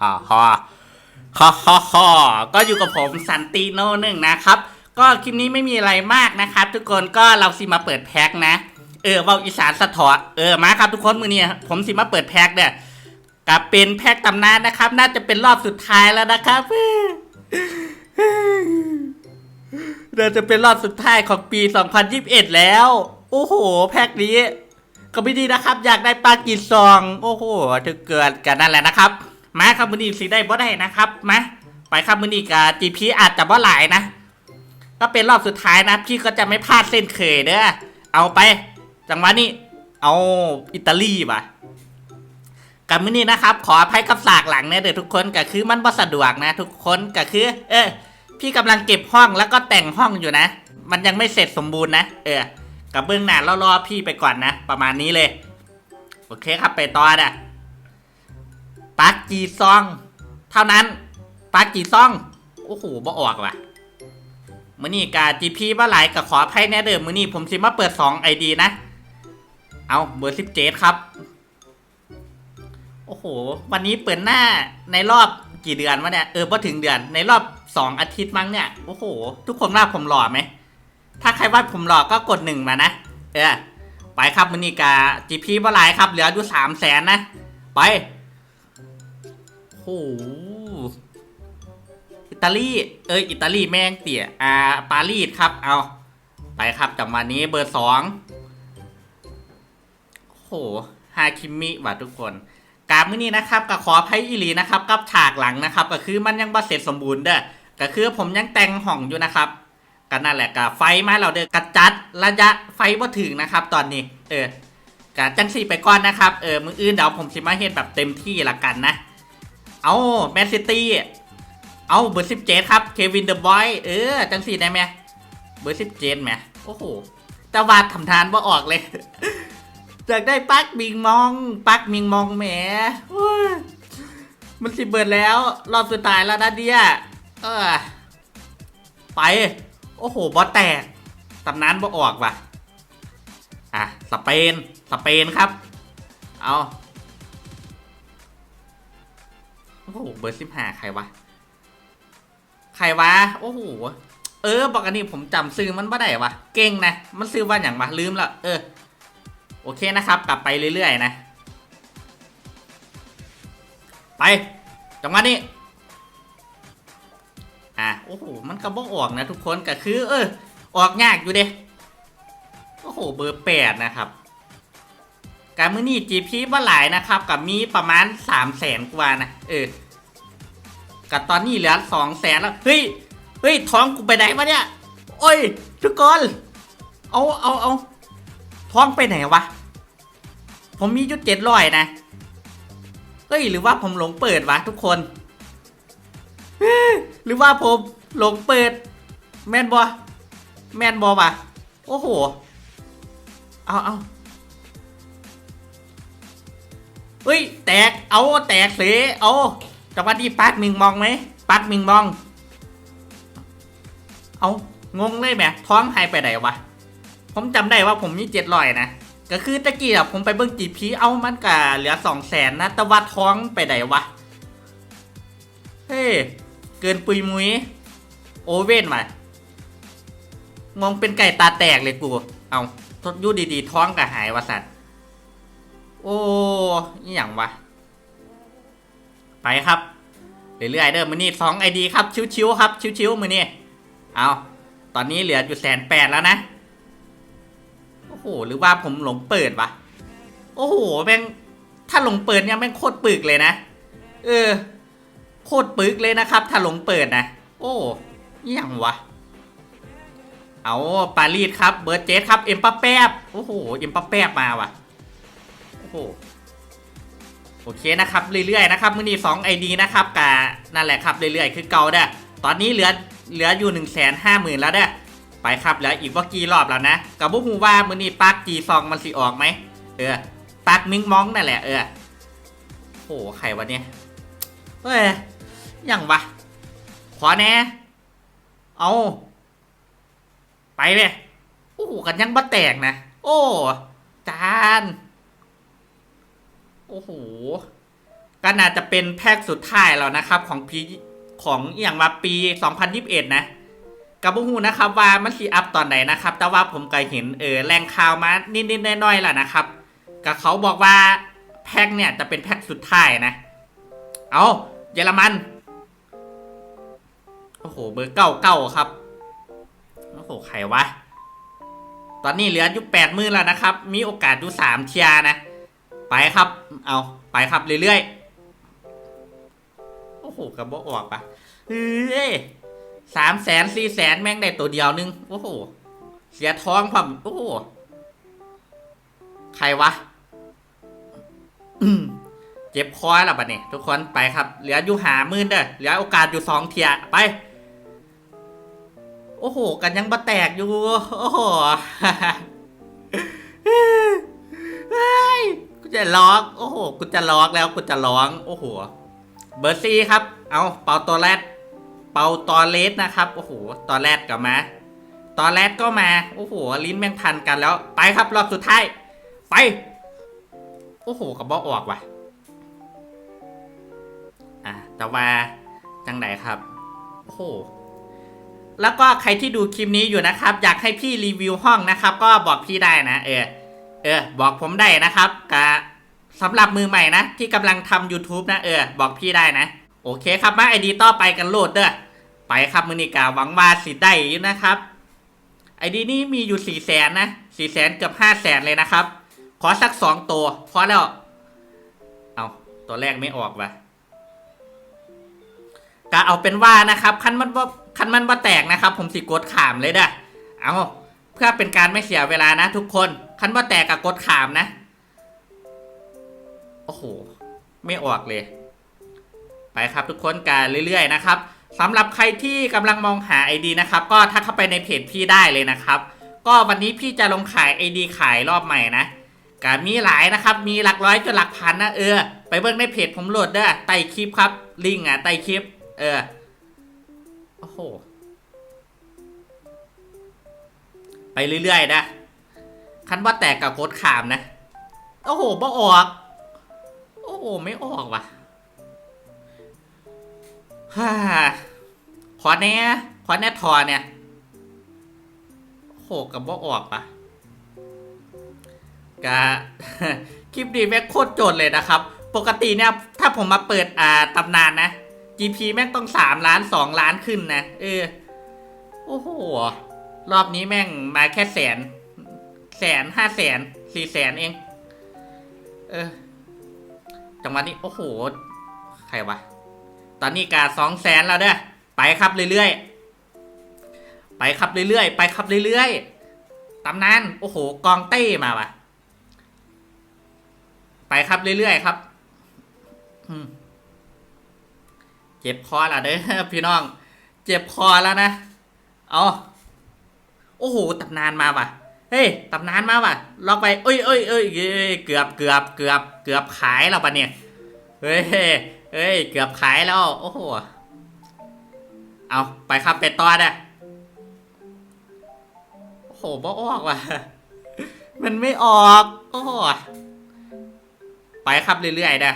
ฮ่าฮ่าฮ่าฮ่าฮ่าก็อยู่กับผมสันติโนหนึ่งนะครับ ก็คลิปนี้ไม่มีอะไรมากนะครับ ทุกคนก็เราสิมาเปิดแพ็คนะ เออเว่าอีสานสะเทอเออมาครับทุกคนมือเนี้ผมสิมาเปิดแพ็คเนี่ยกับเป็นแพ็คตำนานนะครับ น่าจะเป็นรอบสุดท้ายแล้วนะครับน่าจะเป็นรอบสุดท้ายของปี 2021 แล้ว โอ้โห แพ็คนี้ ก็ไม่ดีนะครับ อยากได้ปลากีซอง โอ้โหถึงเกิดกันนั่นแหละนะครับ มาครับมือนี้สิได้บ่ได้นะครับมาไปครับมือนี้กับ GP อาจจะบ่หลายนะ ก็เป็นรอบสุดท้ายนะพี่ก็จะไม่พลาดเส้นเคยเด้อเอาไป จังหวะนี้เอาอิตาลีป่ะกับมือนี้นะครับ ขออภัยกับสากหลังเนี่ยเดี๋ยวทุกคนก็คือมันบ่สะดวกนะ ทุกคนก็คือ เออ พี่กำลังเก็บห้องแล้วก็แต่งห้องอยู่นะ มันยังไม่เสร็จสมบูรณ์นะเออกับเบื้องหน้ารอๆพี่ไปก่อนนะ ประมาณนี้เลย โอเคครับไปต่อนะ ปักจีซอง เท่านั้น ปักจีซอง โอ้โหบ่ออกว่ะมือนี่กาจีพีว่าหลายกับขออภัยแน่เดิมมือนี่ผมสิมาเปิด2ไอดีนะ เอาเบอร์สิบเจ็ดครับ โอ้โห วันนี้เปิดหน้าในรอบกี่เดือนวะเนี่ย เออพอถึงเดือน ในรอบสองอาทิตย์มั้งเนี่ย โอ้โห ทุกคนว่าผมหล่อไหม ถ้าใครว่าผมหล่อก็กดหนึ่งมานะ เออ ไปครับมือนี้กาจีพีว่าหลายครับ เหลืออยู่สามแสนนะ ไป หอิตาลีเอยอิตาลีแม่งเตี่ยอ่าปารีสครับเอาไปครับจังหวะนี้เบอร์สองโหฮาคิมิว่ะทุกคนกราบมื้อนี้นะครับก็ขออภัยอีหลีนะครับกับฉากหลังนะครับ ก็คือมันยังบ่เสร็จสมบูรณ์เด้อก็คือผมยังแต่งห้องอยู่นะครับก็นั่นแหละก็ไฟมาเราเด้อกระจัดระยะไฟบ่ถึงนะครับ ตอนนี้ เออกะจังสี่ไปก่อนนะครับเออมืออื่นเดี๋ยวผมสิมาเฮ็ดแบบเต็มที่ละกันนะ เอาแมนซิตี้เอาเบอร์สิบเจ็ดครับเควินเดอะบอยเออจังสี่ได้ไหมเบอร์สิบเจ็ดไหมโอ้โหต่วาดทำทานว่าออกเลยอยากได้ปักมิงมองปักมิงมองแหมมันสิเบิดแล้ว รอบสุดท้ายแล้วนะเดียเออไป โอ้โหบอสแตกตำนานบ่ออกว่ะอะสเปนสเปนครับ เอา หเบอร์สิบห้าใครวะ ใครวะ โอ้โห เออบอกอันนี้ผมจำซื้อมันว่าได้วะ เก่งนะ มันซื้อว่าอย่างวะลืมละ เออ โอเคนะครับ กลับไปเรื่อยๆนะ ไป จังหวะนี้ อะ โอ้โห มันก็บอกออกนะทุกคนก็คือ เออ ออกยากอยู่เด้โอ้โห เบอร์แปดนะครับการมือนี่จีพีว่าหลายนะครับ กับมีประมาณสามแสนกว่านะ เออ กับตอนนี้เหลือสองแสนแล้ว เฮ้ย เฮ้ยท้องกูไปไหนวะเนี่ย โอ้ย ทุกคน เอาเอาเอาท้องไปไหนวะ ผมมียุดเจ็ดร้อยนะ เฮ้ย หรือว่าผมหลงเปิดวะทุกคน หรือว่าผมหลงเปิด แมนบอแมนบอวะโอ้โห เอาเอาเฮ้ย แตก เอา แตกเสเอา จังหวะนี้ปักมิงมองไหมปักมิงมอง เอางงเลยแหมท้องหายไปไหนวะ ผมจำได้ว่าผมมีเจ็ดร้อยนะ ก็คือตะกี้อะผมไปเบิ้งจีพีเอามันกะเหลือสองแสนนะแต่ว่าท้องไปไหนวะ เฮ้ยเกินปุยมุยโอเว่นมางงเป็นไก่ตาแตกเลยกู เอาทดยู่ดีๆ ท้องกะหายวะสัตว์ โอ้ยอย่างวะ ไปครับเรื่อยๆเด้อมือนี่สองไอดีครับชิวๆครับชิวๆมือนี่เอาตอนนี้เหลืออยู่แสนแปดแล้วนะโอ้โหหรือว่าผมหลงเปิดวะโอ้โหแม่งถ้าหลงเปิดเนี่ยแม่งโคตรปึกเลยนะเออ โคตรปึกเลยนะครับ ถ้าหลงเปิดนะโอ้ยอย่างวะเอาปารีสครับเบอร์เจสครับเอ็มปาแป๊บโอ้โหเอ็มปาแป๊บมาวะโอ้โห โอเคนะครับเรื่อยๆนะครับมือนี้สองไอดีนะครับกะนั่นแหละครับเรื่อยๆคือเก่าเด้อตอนนี้เหลือเหลืออยู่หนึ่งแสนห้าหมื่นแล้วเด้อไปครับเหลืออีกว่ากี่รอบแล้วนะกับบุฮูว่ามือนี้ปักจีซองมันสิออกไหมเออปักมิงมองนั่นแหละเออโอ้ใครวะเนี่ยเฮ้ยยังวะขอแน่เอาไปเลยโอ้กันยังบ่แตกนะ โอ้จาน โอ้โหก็น่าจะเป็นแพ็กสุดท้ายแล้วนะครับ ของพีของอย่างว่าปี 2021 นะกับบุฮูนะครับว่ามันสีอัพตอนไหนนะครับ แต่ว่าผมก็เห็นเออแรงข่าวมานิดๆน้อยๆแล้วนะครับกับเขาบอกว่าแพ็กเนี่ยจะเป็นแพ็กสุดท้ายนะ เอาเยอรมัน โอ้โห เบอร์เก้าเก้าครับ โอ้โห ใครวะ ตอนนี้เหลืออยู่แปดมือแล้วนะครับ มีโอกาสดูสามเทียนะ ไปครับ เอาไปครับเรื่อยๆ โอ้โหกระบอกออกปะเฮ้ยสามแสนสี่แสนแม่งได้ตัวเดียวนึง โอ้โห เสียท้องผมโอ้โห ใครวะเจ็บคอแล้วบัดนี้ ทุกคนไปครับ เหลืออยู่หามื่นเด้อเหลือโอกาสอยู่สองเทียไป โอ้โห กันยังบะแตกอยู่ โอ้โห จะล็อกโอ้โหกูจะล็อกแล้วกูจะร้องโอ้โหเบอร์ซี่ครับ เอาเป่าตัวแรดเป่าตอเลสนะครับโอ้โหตอแรดกับมาตอแรดก็มาโอ้โหลิ้นแม่งพันกันแล้ว ไปครับรอบสุดท้ายไป โอ้โหกับบอออกว่ะอะแต่ว่าจังไหนครับโอ้โหแล้วก็ใครที่ดูคลิปนี้อยู่นะครับ อยากให้พี่รีวิวห้องนะครับ ก็บอกพี่ได้นะ เออ เออ บอกผมได้นะครับกะสำหรับมือใหม่นะ ที่กำลังทำ YouTube นะ เออ บอกพี่ได้นะ โอเคครับมาไอดีต่อไปกันโหลดเด้อไปครับมือนิกาหวังว่าสิได้อยู่นะครับไอดีนี้มีอยู่สี่แสนนะสี่แสนเกือบห้าแสนเลยนะครับ ขอสักสองตัวพอแล้ว เอาตัวแรกไม่ออกว่ะก็เอาเป็นว่านะครับ คันมันว่าคันมันว่าแตกนะครับ ผมสิกดขามเลยเด้อเอา เพื่อเป็นการไม่เสียเวลานะทุกคน คันว่าแตกกับกดขามนะ โอ้โห ไม่ออกเลย ไปครับทุกคนกันเรื่อย ๆ นะครับสำหรับใครที่กำลังมองหา ID นะครับ ก็ทักเข้าไปในเพจพี่ได้เลยนะครับ ก็วันนี้พี่จะลงขาย ID ขายรอบใหม่นะก็มีหลายนะครับ มีหลักร้อยจนหลักพันนะเออ ไปเบิ่งในเพจผมโหลดเด้อใต้คลิปครับ ลิงก์อะใต้คลิป เออ โอ้โห ไปเรื่อยๆนะ คันว่าแตกกับโคตรขามนะ โอ้โหบ่ออก โอ้โห ไม่ออกว่ะฮ่าขอแน่ขอแน่ทอเนี่ย โหกับบ่ออกปะกะคลิปดีแม่งโคตรโจดเลยนะครับ ปกติเนี่ย ถ้าผมมาเปิดอ่าตำนานนะ GP แม่งต้องสามล้านสองล้านขึ้นนะ เออ โอ้โห รอบนี้แม่งมาแค่แสน แสนห้าแสนสี่แสนเอง เออ จังหวะนี้ โอ้โห ใครวะ ตอนนี้กาสองแสนแล้วเด้อไปครับเรื่อยๆ ไปครับเรื่อยๆ ไปครับเรื่อยๆ ตำนาน โอ้โห กองเต้มาวะไปครับเรื่อยๆครับเจ็บคอแล้วเด้อพี่น้อง เจ็บคอแล้วนะ เอา โอ้โหตำนานมาว่ะ เฮ้ยตำนานมาว่ะล็อกไปเอ้ยเอ้ยเอ้ยเกือบเกือบเกือบเกือบขายแล้วปะเนี่ยเฮ้ยเฮ้ยเกือบขายแล้ว โอ้โหเอาไปครับไปต่อเด้อโอ้โหบ่ออกว่ะ มันไม่ออกโอ้โหไปครับเรื่อยๆเด้อ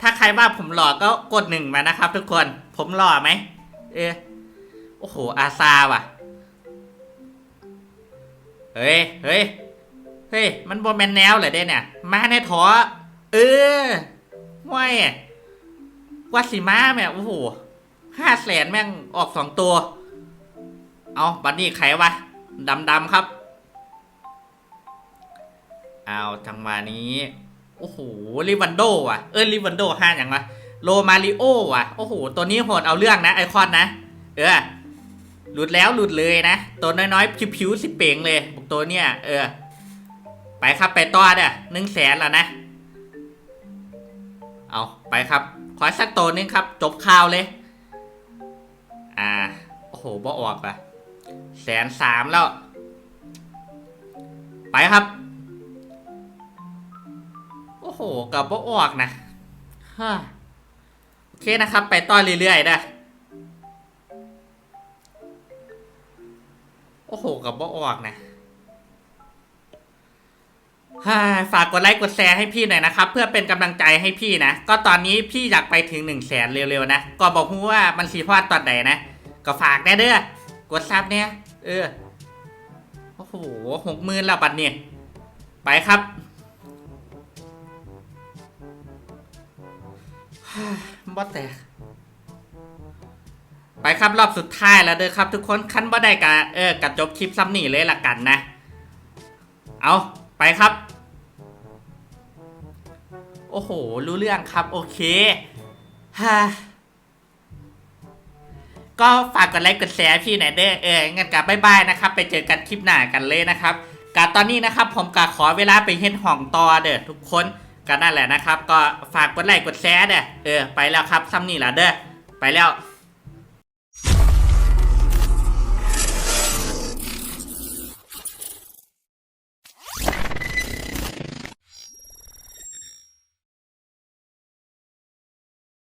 ถ้าใครว่าผมหล่อก็กดหนึ่งมานะครับ ทุกคน ผมหล่อไหม เออโอ้โห อาซาว่ะ เฮ้ย เฮ้ย เฮ้ย มันบนแมนแนวเลยเด้เนี่ย มาในถอ เออว้ายว่าสิมาแม่โอ้โหห้าแสนแม่งออกสองตัว เอาบัดนี้ใครวะดำดำครับ เอาจังหวะนี้ โอ้โหลิวันโดว่ะ เออลิวันโดห้าอย่างวะ โลมาริโอว่ะ โอ้โห ตัวนี้โหดเอาเรื่องนะ ไอคอนนะ เออ หลุดแล้วหลุดเลยนะ ตัวน้อยๆผิวๆสิเป่งเลยบอกตัวเนี้ยเออ ไปครับไปต่อเด้อหนึ่งแสนแล้วนะ เอาไปครับ ขอสักตัวนึงครับ จบข่าวเลย อ่า โอ้โหบ่ออกอะแสนสามแล้ว ไปครับ โอ้โหกับบ่ออกนะฮ่าโอเคนะครับ ไปต่อเรื่อยๆนะ โอ้โหกับบ่ออกนะฝากกดไลค์กดแชร์ให้พี่หน่อยนะครับ เพื่อเป็นกำลังใจให้พี่นะ ก็ตอนนี้พี่อยากไปถึง1นึ่งแสนเร็วๆนะ ก็บอกพูว่ามันสีพอดตอนไหนนะ ก็ฝากได้เด้อกดซับเนี่ยเออโอ้โหหกหมื่นแล้วบัดเนี่ยไปครับฮ่าบอแตก ไปครับรอบสุดท้ายแล้วเด้อครับ ทุกคนขั้นบ่ได้กะเออกะจบคลิปซ้ำนี่เลยละกันนะ เอาไปครับ โอ้โห รู้เรื่องครับ โอเคฮ่าก็ฝากกดไลค์กดแชร์พี่หน่อยเด้อเอองั้นกับบายบายนะครับ ไปเจอกันคลิปหน้ากันเลยนะครับกะตอนนี้นะครับผมกะขอเวลาไปเฮ็ดห้องต่อเด้อทุกคนก็นั่นแหละนะครับ ก็ฝากกดไลค์กดแชร์เด้อเออไปแล้วครับซ้ำนี่ละเด้อไปแล้ว